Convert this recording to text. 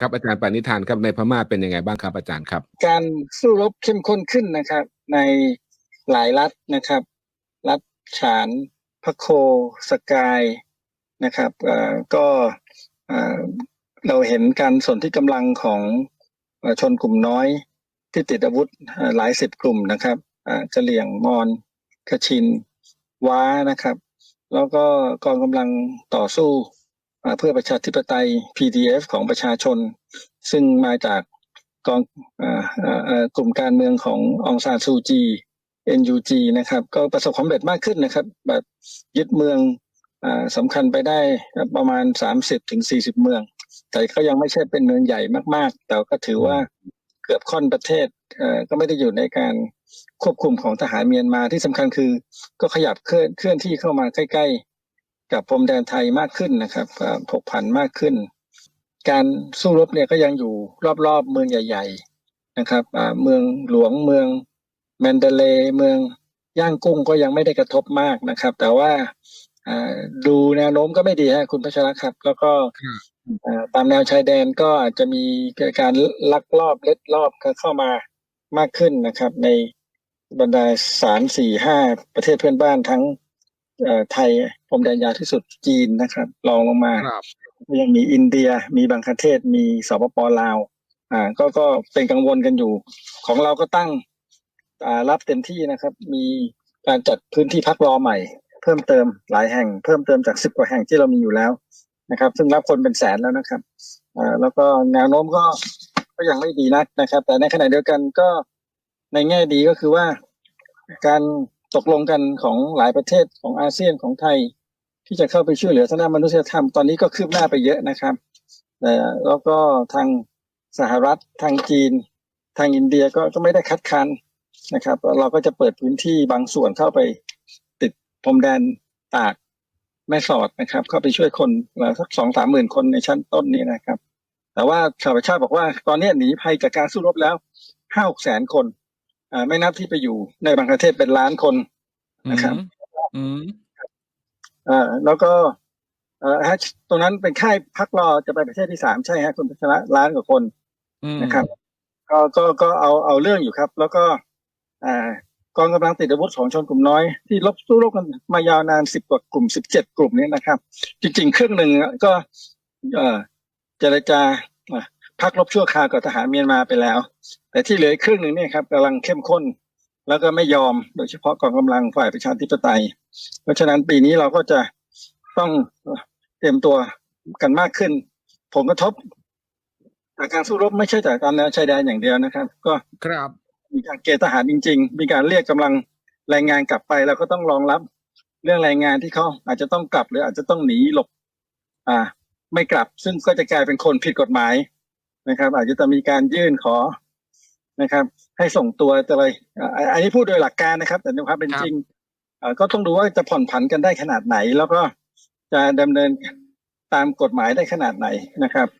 ครับอาจารย์ปณิธานครับในพม่าเป็นยังไงบ้างครับอาจารย์ครับ การสู้รบเข้มข้นขึ้นนะครับ ในหลายรัฐนะครับ รัฐฉานพะโคสกายนะครับเออก็เราเห็นการสนที่กำลังของชนกลุ่มน้อยที่ติดอาวุธหลายสิบกลุ่มนะครับอ่ากะเหลี่ยงมอญกะชินว้านะครับ แล้วก็กองกำลังต่อสู้ เพื่อประชาธิปไตย PDF ของประชาชน ซึ่งมาจากกองออกลุ่มการเมืองขององซานซูจี NUG นะครับ ก็ประสบความสำเร็จมากขึ้นนะครับแบบยึดเมืองอสำคัญไปได้ประมาณ 30ถึง40เมือง แต่ก็ยังไม่ใช่เป็นเมืองใหญ่มากๆ แต่ก็ถือว่าเกือบค่อนประเทศก็ไม่ได้อยู่ในการควบคุมของทหารเมียนมาที่สำคัญคือ ก็ขยับเคลื่อนเคลื่อนที่เข้ามาใกล้ๆ กับพรมแดนไทยมากขึ้นนะครับอ่าผกผันมากขึ้น การสู้รบเนี่ยก็ยังอยู่รอบๆเมืองใหญ่ ๆนะครับอ่าเมืองหลวงเมืองแมนเดเลย์เมืองย่างกุ้งก็ยังไม่ได้กระทบมากนะครับ แต่ว่าอ่าดูแนวโน้มก็ไม่ดีฮะคุณพัชรครับ แล้วก็ครับอ่าตามแนวชายแดนก็อาจจะมีการลักลอบเล็ดลอบเข้ามามากขึ้นนะครับ ในบรรดาสามสี่ห้าประเทศเพื่อนบ้านทั้งเอ่อ ไทยพรมแดนยาวที่สุดจีนนะครับรองลงมาครับยังมีอินเดียมีบางประเทศมีสปปลาวอ่าก็ก็เป็นกังวลกันอยู่ ของเราก็ตั้งอ่ารับเต็มที่นะครับ มีการจัดพื้นที่พักรอใหม่ เพิ่มเติมหลายแห่ง เพิ่มเติมจากสิบกว่าแห่งที่เรามีอยู่แล้วนะครับ ซึ่งรับคนเป็นแสนแล้วนะครับอ่าแล้วก็แนวโน้มก็ก็ยังไม่ดีนักนะครับ แต่ในขณะเดียวกันก็ในแง่ดีก็คือว่าการ ตกลงกันของหลายประเทศของอาเซียนของไทย ที่จะเข้าไปช่วยเหลือทางด้านมนุษยธรรมตอนนี้ก็คืบหน้าไปเยอะนะครับแล้วก็ทางสหรัฐทางจีน ทางอินเดียก็ก็ไม่ได้คัดค้านนะครับ เราก็จะเปิดพื้นที่บางส่วนเข้าไปติดพรมแดนตากแม่สอดนะครับ เข้าไปช่วยคนเราสักสองสามหมื่นคนในชั้นต้นนี้นะครับ แต่ว่าสหประชาบอกว่าตอนนี้หนีภัยจากการสู้รบแล้วห้าหกแสนคน อ่าไม่นับที่ไปอยู่ในบางประเทศเป็นล้านคนนะครับอืมอ่าแล้วก็เอ่อฮะตรงนั้นเป็นค่ายพักรอจะไปประเทศที่สามใช่ฮะคุณพัชระล้านกว่าคนอืมนะครับ ก็ก็ก็เอาเอาเรื่องอยู่ครับ แล้วก็ อ่ากองกำลังติดอาวุธของชนกลุ่มน้อยที่ลบสู้รบกันมายาวนานสิบกว่ากลุ่มสิบเจ็ดกลุ่มนี้นะครับ จริงๆครึ่งหนึ่งก็ เอ่อเจรจาอะ พักรบชั่วคราวกับทหารเมียนมาไปแล้ว แต่ที่เหลืออีกครึ่งหนึ่งเนี่ยครับกำลังเข้มข้น แล้วก็ไม่ยอมโดยเฉพาะกองกำลังฝ่ายประชาธิปไตย เพราะฉะนั้นปีนี้เราก็จะต้องเตรียมตัวกันมากขึ้น ผลกระทบจากการสู้รบไม่ใช่แต่ตามแนวชายแดนอย่างเดียวนะครับ ก็ครับมีการเกณฑ์ทหารจริง ๆ มีการเรียกกำลังแรงงานกลับไปแล้วก็ต้องรองรับเรื่องแรงงานที่เขาอาจจะต้องกลับหรืออาจจะต้องหนีหลบ อ่า ไม่กลับซึ่งก็จะกลายเป็นคนผิดกฎหมาย นะครับ อาจจะต้องมีการยื่นขอนะครับ ให้ส่งตัวอะไรอ่าอันนี้พูดโดยหลักการนะครับ แต่ในความเป็นจริงเอ่อก็ต้องดูว่าจะผ่อนผันกันได้ขนาดไหน แล้วก็จะดำเนินตามกฎหมายได้ขนาดไหนนะครับ